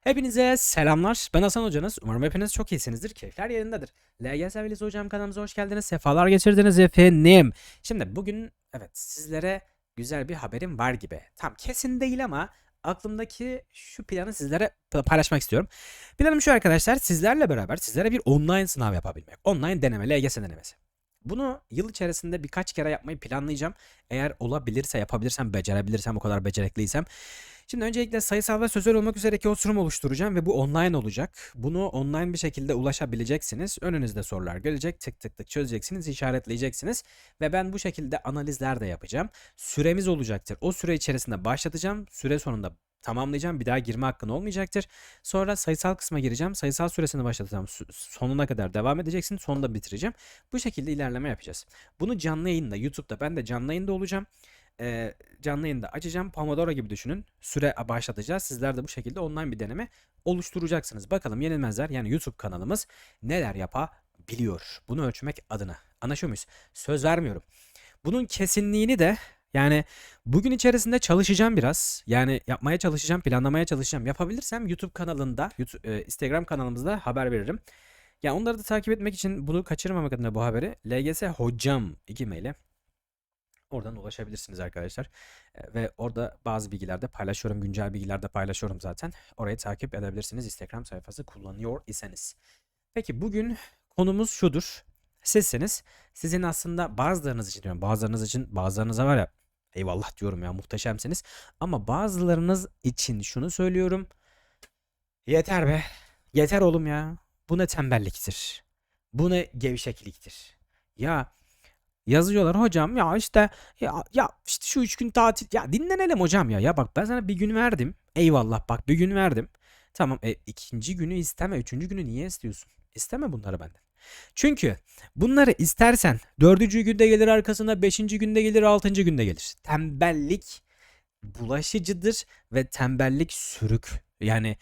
Hepinize selamlar. Ben Hasan Hocanız. Umarım hepiniz çok iyisinizdir. Keyifler yerindedir. LGS Velisi Hocam kanalımıza hoş geldiniz. Sefalar geçirdiniz efendim. Şimdi bugün evet sizlere güzel bir haberim var gibi. Tam kesin değil ama aklımdaki şu planı sizlere pa- paylaşmak istiyorum. Planım şu arkadaşlar. Sizlerle beraber sizlere bir online sınav yapabilmek. Online deneme, LGS denemesi. Bunu yıl içerisinde birkaç kere yapmayı planlayacağım. Eğer olabilirse, yapabilirsem, becerebilirsem, o kadar becerikliysem. Şimdi öncelikle sayısal ve sözel olmak üzere iki oturum oluşturacağım ve bu online olacak. Bunu online bir şekilde ulaşabileceksiniz. Önünüzde sorular gelecek. Tık tık tık çözeceksiniz, işaretleyeceksiniz. Ve ben bu şekilde analizler de yapacağım. Süremiz olacaktır. O süre içerisinde başlatacağım. Süre sonunda tamamlayacağım. Bir daha girme hakkın olmayacaktır. Sonra sayısal kısma gireceğim. Sayısal süresini başlatacağım. Sonuna kadar devam edeceksin. Sonunda bitireceğim. Bu şekilde ilerleme yapacağız. Bunu canlı yayında YouTube'da ben de canlı yayında olacağım. Ee, canlı yayında açacağım. Pomodoro gibi düşünün. Süre başlatacağız. Sizler de bu şekilde online bir deneme oluşturacaksınız. Bakalım Yenilmezler yani YouTube kanalımız neler yapabiliyor. Bunu ölçmek adına. Anlaşıyor muyuz? Söz vermiyorum. Bunun kesinliğini de yani bugün içerisinde çalışacağım biraz. Yani yapmaya çalışacağım, planlamaya çalışacağım. Yapabilirsem YouTube kanalında, YouTube, e, Instagram kanalımızda haber veririm. Ya onları da takip etmek için bunu kaçırmamak adına bu haberi LGS hocam 2 maili Oradan ulaşabilirsiniz arkadaşlar. Ve orada bazı bilgiler de paylaşıyorum. Güncel bilgiler de paylaşıyorum zaten. Orayı takip edebilirsiniz Instagram sayfası kullanıyor iseniz. Peki bugün konumuz şudur. Sizsiniz. Sizin aslında bazılarınız için diyorum. Bazılarınız için bazılarınıza var ya eyvallah diyorum ya muhteşemsiniz. Ama bazılarınız için şunu söylüyorum. Yeter be. Yeter oğlum ya. Bu ne tembelliktir. Bu ne gevşekliktir. Ya Yazıyorlar hocam ya işte ya, ya işte şu üç gün tatil ya dinlenelim hocam ya ya bak ben sana bir gün verdim eyvallah bak bir gün verdim. Tamam e, ikinci günü isteme üçüncü günü niye istiyorsun? İsteme bunları benden. Çünkü bunları istersen dördüncü günde gelir arkasına beşinci günde gelir altıncı günde gelir. Tembellik bulaşıcıdır ve tembellik sürük. Yani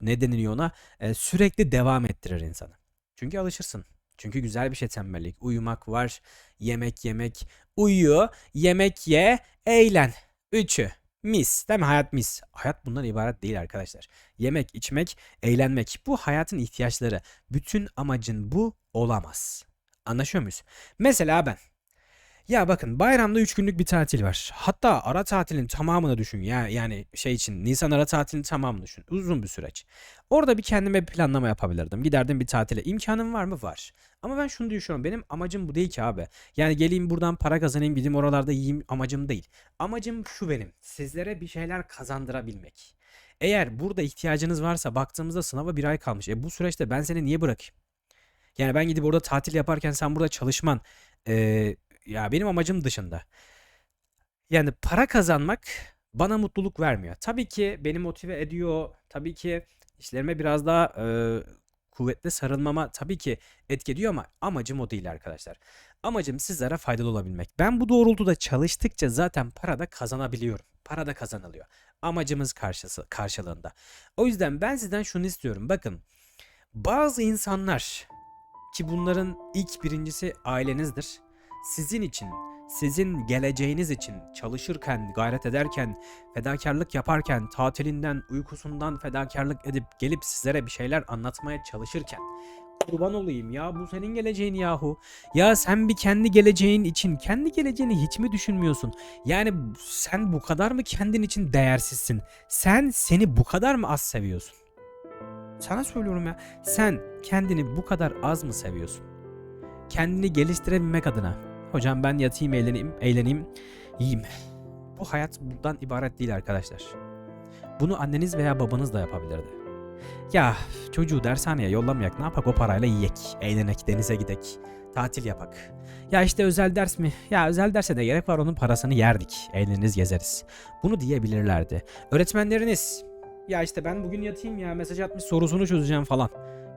ne deniliyor ona? E, sürekli devam ettirir insanı. Çünkü alışırsın çünkü güzel bir şey tembellik uyumak var yemek yemek, uyu, yemek ye, eğlen. Üçü. Mis. Değil mi? Hayat mis. Hayat bundan ibaret değil arkadaşlar. Yemek, içmek, eğlenmek. Bu hayatın ihtiyaçları. Bütün amacın bu olamaz. Anlaşıyor muyuz? Mesela ben. Ya bakın bayramda 3 günlük bir tatil var. Hatta ara tatilin tamamını düşün. Ya yani şey için Nisan ara tatilin tamamını düşün. Uzun bir süreç. Orada bir kendime bir planlama yapabilirdim. Giderdim bir tatile. İmkanım var mı? Var. Ama ben şunu düşünüyorum. Benim amacım bu değil ki abi. Yani geleyim buradan para kazanayım gideyim oralarda yiyeyim amacım değil. Amacım şu benim. Sizlere bir şeyler kazandırabilmek. Eğer burada ihtiyacınız varsa baktığımızda sınava bir ay kalmış. E bu süreçte ben seni niye bırakayım? Yani ben gidip orada tatil yaparken sen burada çalışman eee, ya benim amacım dışında. Yani para kazanmak bana mutluluk vermiyor. Tabii ki beni motive ediyor. Tabii ki işlerime biraz daha eee, kuvvetli sarılmama tabii ki etki ediyor ama amacım o değil arkadaşlar. Amacım sizlere faydalı olabilmek. Ben bu doğrultuda çalıştıkça zaten para da kazanabiliyorum. Para da kazanılıyor. Amacımız karşısı, karşılığında. O yüzden ben sizden şunu istiyorum. Bakın bazı insanlar ki bunların ilk birincisi ailenizdir. Sizin için, sizin geleceğiniz için çalışırken, gayret ederken, fedakarlık yaparken, tatilinden, uykusundan fedakarlık edip gelip sizlere bir şeyler anlatmaya çalışırken kurban olayım ya bu senin geleceğin yahu. Ya sen bir kendi geleceğin için kendi geleceğini hiç mi düşünmüyorsun? Yani sen bu kadar mı kendin için değersizsin? Sen seni bu kadar mı az seviyorsun? Sana söylüyorum ya. Sen kendini bu kadar az mı seviyorsun? Kendini geliştirebilmek adına. Hocam ben yatayım, eğleneyim, eğleneyim, yiyeyim. Bu hayat bundan ibaret değil arkadaşlar. Bunu anneniz veya babanız da yapabilirdi. Ya çocuğu dershaneye yollamayak ne yapak o parayla yiyek, eğlenek, denize gidek, tatil yapak. Ya işte özel ders mi? Ya özel derse de gerek var onun parasını yerdik, eğleniriz gezeriz. Bunu diyebilirlerdi. Öğretmenleriniz ya işte ben bugün yatayım ya mesaj atmış sorusunu çözeceğim falan.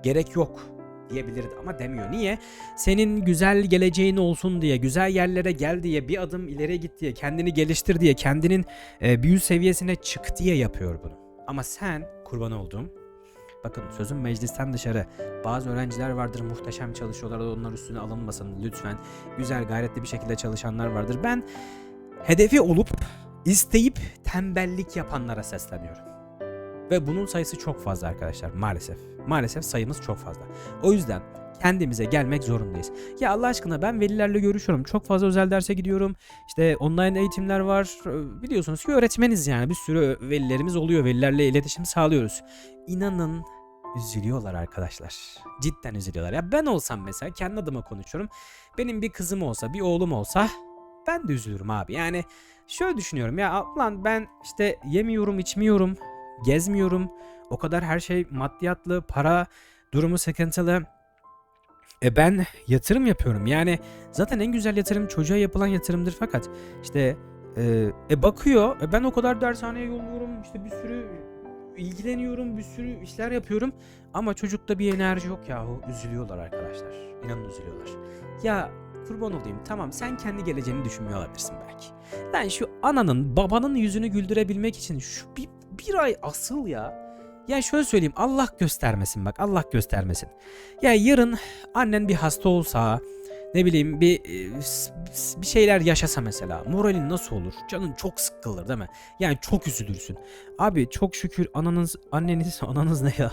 Gerek yok diyebilirdi ama demiyor. Niye? Senin güzel geleceğin olsun diye, güzel yerlere gel diye, bir adım ileri git diye, kendini geliştir diye, kendinin e, büyü seviyesine çık diye yapıyor bunu. Ama sen kurban olduğum Bakın sözüm meclisten dışarı. Bazı öğrenciler vardır muhteşem çalışıyorlar da onlar üstüne alınmasın lütfen. Güzel gayretli bir şekilde çalışanlar vardır. Ben hedefi olup isteyip tembellik yapanlara sesleniyorum. Ve bunun sayısı çok fazla arkadaşlar maalesef. Maalesef sayımız çok fazla. O yüzden kendimize gelmek zorundayız. Ya Allah aşkına ben velilerle görüşüyorum. Çok fazla özel derse gidiyorum. İşte online eğitimler var. Ee, Biliyorsunuz ki öğretmeniz yani. Bir sürü velilerimiz oluyor. Velilerle iletişim sağlıyoruz. İnanın üzülüyorlar arkadaşlar. Cidden üzülüyorlar. Ya ben olsam mesela kendi adıma konuşuyorum. Benim bir kızım olsa, bir oğlum olsa ben de üzülürüm abi. Yani şöyle düşünüyorum ya lan ben işte yemiyorum, içmiyorum, gezmiyorum. O kadar her şey maddiyatlı, para durumu sıkıntılı. E ben yatırım yapıyorum. Yani zaten en güzel yatırım çocuğa yapılan yatırımdır fakat işte e, e bakıyor. E ben o kadar dershaneye yolluyorum. işte bir sürü ilgileniyorum. Bir sürü işler yapıyorum. Ama çocukta bir enerji yok yahu. Üzülüyorlar arkadaşlar. İnanın üzülüyorlar. Ya kurban olayım tamam sen kendi geleceğini düşünmüyor olabilirsin belki. Ben şu ananın babanın yüzünü güldürebilmek için şu bir, bir ay asıl ya. Ya şöyle söyleyeyim Allah göstermesin bak Allah göstermesin. Ya yarın annen bir hasta olsa ne bileyim bir e, bir şeyler yaşasa mesela moralin nasıl olur? Canın çok sıkılır değil mi? Yani çok üzülürsün. Abi çok şükür ananız anneniz ananız ne ya.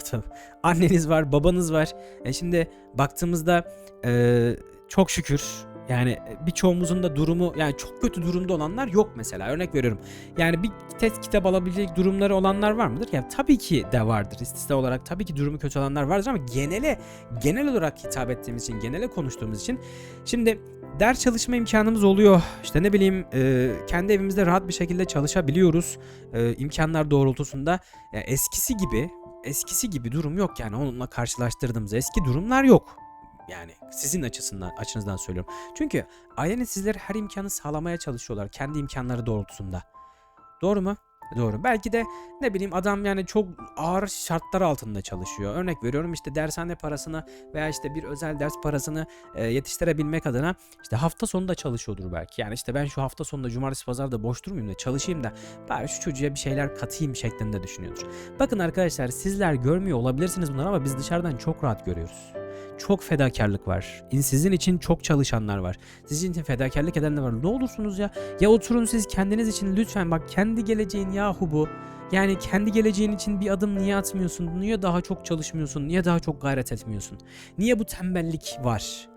Anneniz var babanız var. E şimdi baktığımızda e, çok şükür yani birçoğumuzun da durumu yani çok kötü durumda olanlar yok mesela örnek veriyorum. Yani bir test kitap alabilecek durumları olanlar var mıdır? Ya tabii ki de vardır. İstisna olarak tabii ki durumu kötü olanlar vardır ama genele genel olarak hitap ettiğimiz için, genele konuştuğumuz için şimdi ders çalışma imkanımız oluyor. İşte ne bileyim e, kendi evimizde rahat bir şekilde çalışabiliyoruz. E, imkanlar doğrultusunda Ya eskisi gibi eskisi gibi durum yok yani onunla karşılaştırdığımızda eski durumlar yok. Yani sizin açısından açınızdan söylüyorum. Çünkü aileniz sizlere her imkanı sağlamaya çalışıyorlar kendi imkanları doğrultusunda. Doğru mu? Doğru. Belki de ne bileyim adam yani çok ağır şartlar altında çalışıyor. Örnek veriyorum işte dershane parasını veya işte bir özel ders parasını e, yetiştirebilmek adına işte hafta sonu da çalışıyordur belki. Yani işte ben şu hafta sonunda cumartesi pazarda boş durmayayım da çalışayım da bari şu çocuğa bir şeyler katayım şeklinde düşünüyordur. Bakın arkadaşlar sizler görmüyor olabilirsiniz bunları ama biz dışarıdan çok rahat görüyoruz. Çok fedakarlık var. Sizin için çok çalışanlar var. Sizin için fedakarlık edenler var. Ne olursunuz ya ya oturun siz kendiniz için lütfen bak kendi geleceğin yahu bu. Yani kendi geleceğin için bir adım niye atmıyorsun? Niye daha çok çalışmıyorsun? Niye daha çok gayret etmiyorsun? Niye bu tembellik var?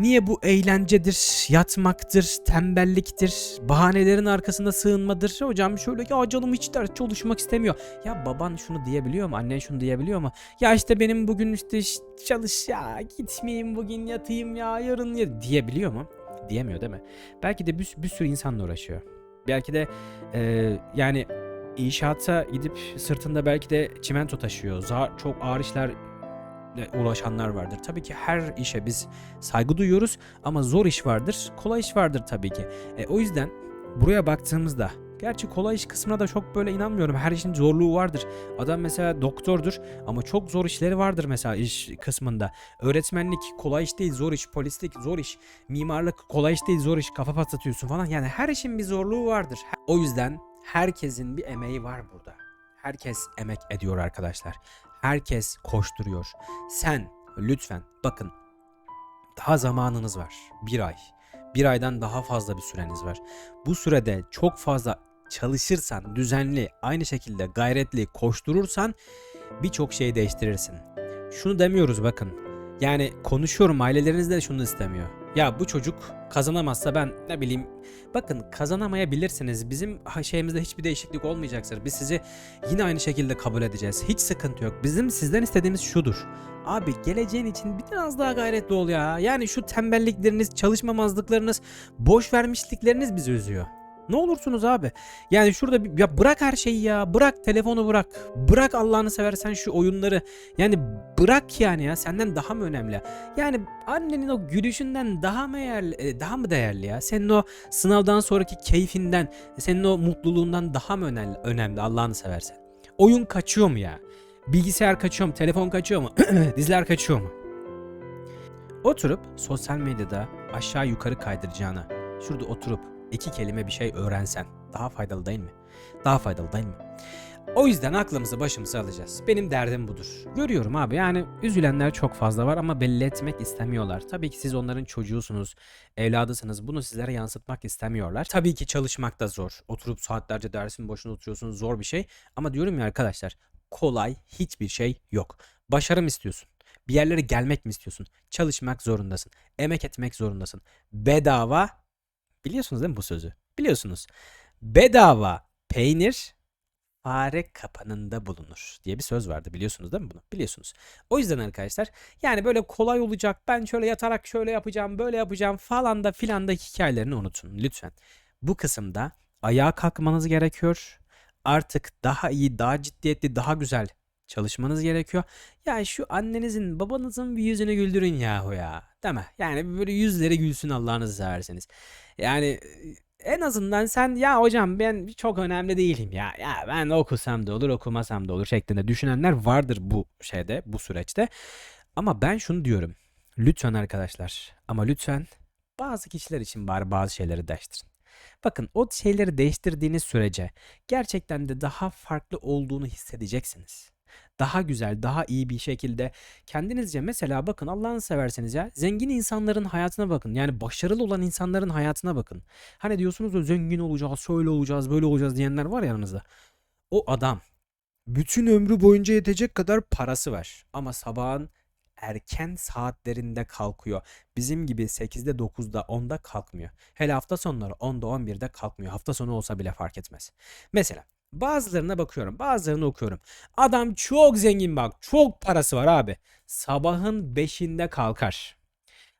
Niye bu eğlencedir, yatmaktır, tembelliktir, bahanelerin arkasında sığınmadır? Hocam şöyle ya canım hiç ders çalışmak istemiyor. Ya baban şunu diyebiliyor mu? Annen şunu diyebiliyor mu? Ya işte benim bugün işte çalış ya gitmeyeyim bugün yatayım ya yarın ya diyebiliyor mu? Diyemiyor değil mi? Belki de bir, bir sürü insanla uğraşıyor. Belki de e, yani inşaata gidip sırtında belki de çimento taşıyor. Za- çok ağır işlerle uğraşanlar vardır. Tabii ki her işe biz saygı duyuyoruz ama zor iş vardır, kolay iş vardır tabii ki. E, o yüzden buraya baktığımızda Gerçi kolay iş kısmına da çok böyle inanmıyorum. Her işin zorluğu vardır. Adam mesela doktordur ama çok zor işleri vardır mesela iş kısmında. Öğretmenlik kolay iş değil, zor iş. Polislik zor iş. Mimarlık kolay iş değil, zor iş. Kafa patlatıyorsun falan. Yani her işin bir zorluğu vardır. O yüzden herkesin bir emeği var burada. Herkes emek ediyor arkadaşlar. Herkes koşturuyor. Sen lütfen bakın daha zamanınız var. Bir ay. Bir aydan daha fazla bir süreniz var. Bu sürede çok fazla çalışırsan, düzenli, aynı şekilde gayretli koşturursan birçok şey değiştirirsin. Şunu demiyoruz bakın. Yani konuşuyorum aileleriniz de şunu istemiyor. Ya bu çocuk kazanamazsa ben ne bileyim bakın kazanamayabilirsiniz. Bizim şeyimizde hiçbir değişiklik olmayacaktır. Biz sizi yine aynı şekilde kabul edeceğiz. Hiç sıkıntı yok. Bizim sizden istediğimiz şudur. Abi geleceğin için biraz daha gayretli ol ya. Yani şu tembellikleriniz, çalışmamazlıklarınız, boş vermişlikleriniz bizi üzüyor. Ne olursunuz abi. Yani şurada bir, ya bırak her şeyi ya. Bırak telefonu bırak. Bırak Allah'ını seversen şu oyunları. Yani bırak yani ya. Senden daha mı önemli? Yani annenin o gülüşünden daha mı değerli, e, daha mı değerli ya? Senin o sınavdan sonraki keyfinden, senin o mutluluğundan daha mı önemli, önemli Allah'ını seversen? Oyun kaçıyor mu ya? Bilgisayar kaçıyor mu? Telefon kaçıyor mu? Diziler kaçıyor mu? Oturup sosyal medyada aşağı yukarı kaydıracağına şurada oturup iki kelime bir şey öğrensen daha faydalı değil mi? Daha faydalı değil mi? O yüzden aklımızı başımıza alacağız. Benim derdim budur. Görüyorum abi yani üzülenler çok fazla var ama belli etmek istemiyorlar. Tabii ki siz onların çocuğusunuz, evladısınız. Bunu sizlere yansıtmak istemiyorlar. Tabii ki çalışmak da zor. Oturup saatlerce dersin başına oturuyorsunuz zor bir şey. Ama diyorum ya arkadaşlar kolay hiçbir şey yok. Başarı mı istiyorsun? Bir yerlere gelmek mi istiyorsun? Çalışmak zorundasın. Emek etmek zorundasın. Bedava biliyorsunuz değil mi bu sözü? Biliyorsunuz. Bedava peynir fare kapanında bulunur diye bir söz vardı biliyorsunuz değil mi bunu? Biliyorsunuz. O yüzden arkadaşlar yani böyle kolay olacak ben şöyle yatarak şöyle yapacağım böyle yapacağım falan da filan da hikayelerini unutun lütfen. Bu kısımda ayağa kalkmanız gerekiyor. Artık daha iyi, daha ciddiyetli, daha güzel çalışmanız gerekiyor. Ya şu annenizin, babanızın bir yüzünü güldürün yahu ya. Değil mi? Yani böyle yüzleri gülsün Allah'ınızı severseniz. Yani en azından sen ya hocam ben çok önemli değilim ya. Ya ben okusam da olur okumasam da olur şeklinde düşünenler vardır bu şeyde bu süreçte. Ama ben şunu diyorum. Lütfen arkadaşlar ama lütfen bazı kişiler için bari bazı şeyleri değiştirin. Bakın o şeyleri değiştirdiğiniz sürece gerçekten de daha farklı olduğunu hissedeceksiniz. Daha güzel, daha iyi bir şekilde kendinizce mesela bakın Allah'ını severseniz ya zengin insanların hayatına bakın. Yani başarılı olan insanların hayatına bakın. Hani diyorsunuz da zengin olacağız, şöyle olacağız, böyle olacağız diyenler var ya aranızda. O adam bütün ömrü boyunca yetecek kadar parası var. Ama sabahın erken saatlerinde kalkıyor. Bizim gibi 8'de 9'da 10'da kalkmıyor. Hele hafta sonları 10'da 11'de kalkmıyor. Hafta sonu olsa bile fark etmez. Mesela bazılarına bakıyorum bazılarını okuyorum. Adam çok zengin bak çok parası var abi. Sabahın 5'inde kalkar.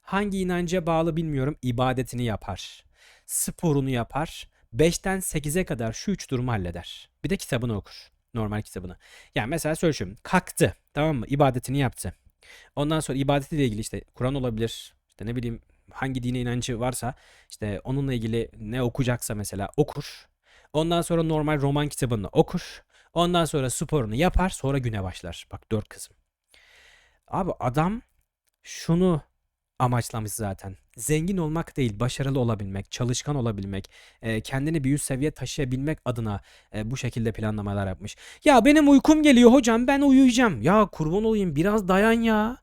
Hangi inanca bağlı bilmiyorum ibadetini yapar. Sporunu yapar. 5'ten 8'e kadar şu üç durumu halleder. Bir de kitabını okur. Normal kitabını. Yani mesela söylüyorum. Kalktı. Tamam mı? İbadetini yaptı. Ondan sonra ibadetiyle ilgili işte Kur'an olabilir. İşte ne bileyim hangi dine inancı varsa işte onunla ilgili ne okuyacaksa mesela okur. Ondan sonra normal roman kitabını okur. Ondan sonra sporunu yapar. Sonra güne başlar. Bak dört kızım. Abi adam şunu amaçlamış zaten. Zengin olmak değil, başarılı olabilmek, çalışkan olabilmek, e, kendini bir üst seviye taşıyabilmek adına e, bu şekilde planlamalar yapmış. Ya benim uykum geliyor hocam, ben uyuyacağım. Ya kurban olayım biraz dayan ya.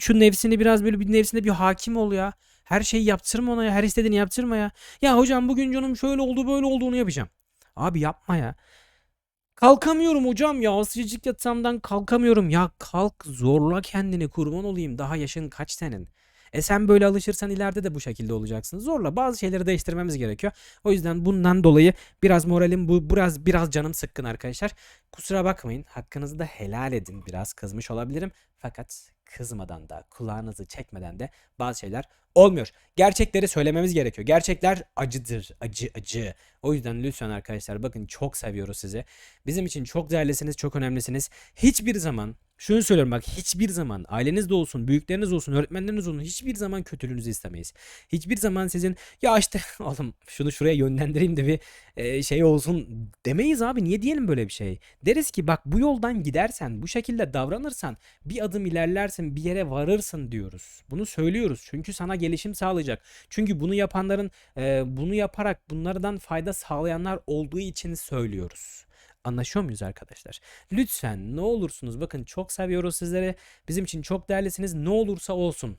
Şu nefsini biraz böyle bir nefsine bir hakim ol ya. Her şeyi yaptırma ona ya, her istediğini yaptırma ya. Ya hocam bugün canım şöyle oldu böyle oldu onu yapacağım. Abi yapma ya. Kalkamıyorum hocam ya sıcacık yatağımdan kalkamıyorum. Ya kalk zorla kendini kurban olayım. Daha yaşın kaç senin? E sen böyle alışırsan ileride de bu şekilde olacaksın. Zorla bazı şeyleri değiştirmemiz gerekiyor. O yüzden bundan dolayı biraz moralim bu biraz biraz canım sıkkın arkadaşlar. Kusura bakmayın. Hakkınızı da helal edin. Biraz kızmış olabilirim. Fakat kızmadan da kulağınızı çekmeden de bazı şeyler olmuyor. Gerçekleri söylememiz gerekiyor. Gerçekler acıdır. Acı acı. O yüzden lütfen arkadaşlar bakın çok seviyoruz sizi. Bizim için çok değerlisiniz, çok önemlisiniz. Hiçbir zaman şunu söylüyorum bak hiçbir zaman aileniz de olsun, büyükleriniz olsun, öğretmenleriniz olsun hiçbir zaman kötülüğünüzü istemeyiz. Hiçbir zaman sizin ya işte oğlum şunu şuraya yönlendireyim de bir e, şey olsun demeyiz abi. Niye diyelim böyle bir şey? Deriz ki bak bu yoldan gidersen, bu şekilde davranırsan bir adım ilerlersin, bir yere varırsın diyoruz. Bunu söylüyoruz. Çünkü sana gelişim sağlayacak. Çünkü bunu yapanların e, bunu yaparak bunlardan fayda sağlayanlar olduğu için söylüyoruz. Anlaşıyor muyuz arkadaşlar? Lütfen ne olursunuz bakın çok seviyoruz sizleri. Bizim için çok değerlisiniz. Ne olursa olsun.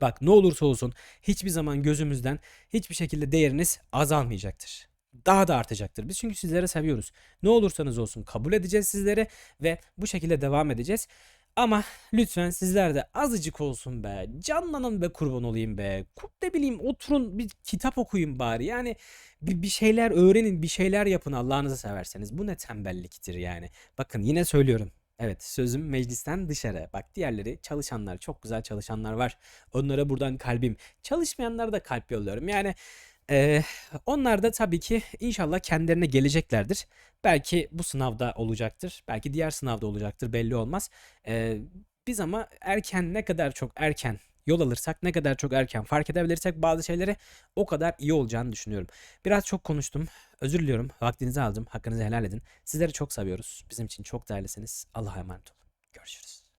Bak ne olursa olsun hiçbir zaman gözümüzden hiçbir şekilde değeriniz azalmayacaktır. Daha da artacaktır. Biz çünkü sizleri seviyoruz. Ne olursanız olsun kabul edeceğiz sizleri ve bu şekilde devam edeceğiz. Ama lütfen sizler de azıcık olsun be. Canlanın be kurban olayım be. Ku- Ne bileyim oturun bir kitap okuyun bari. Yani bir, bir şeyler öğrenin, bir şeyler yapın Allah'ınızı severseniz. Bu ne tembelliktir yani. Bakın yine söylüyorum. Evet sözüm meclisten dışarı. Bak diğerleri çalışanlar, çok güzel çalışanlar var. Onlara buradan kalbim. Çalışmayanlara da kalp yolluyorum. Yani eee, onlar da tabii ki inşallah kendilerine geleceklerdir. Belki bu sınavda olacaktır. Belki diğer sınavda olacaktır. Belli olmaz. Eee, biz ama erken ne kadar çok erken yol alırsak, ne kadar çok erken fark edebilirsek bazı şeyleri o kadar iyi olacağını düşünüyorum. Biraz çok konuştum. Özür diliyorum. Vaktinizi aldım. Hakkınızı helal edin. Sizleri çok seviyoruz. Bizim için çok değerlisiniz. Allah'a emanet olun. Görüşürüz.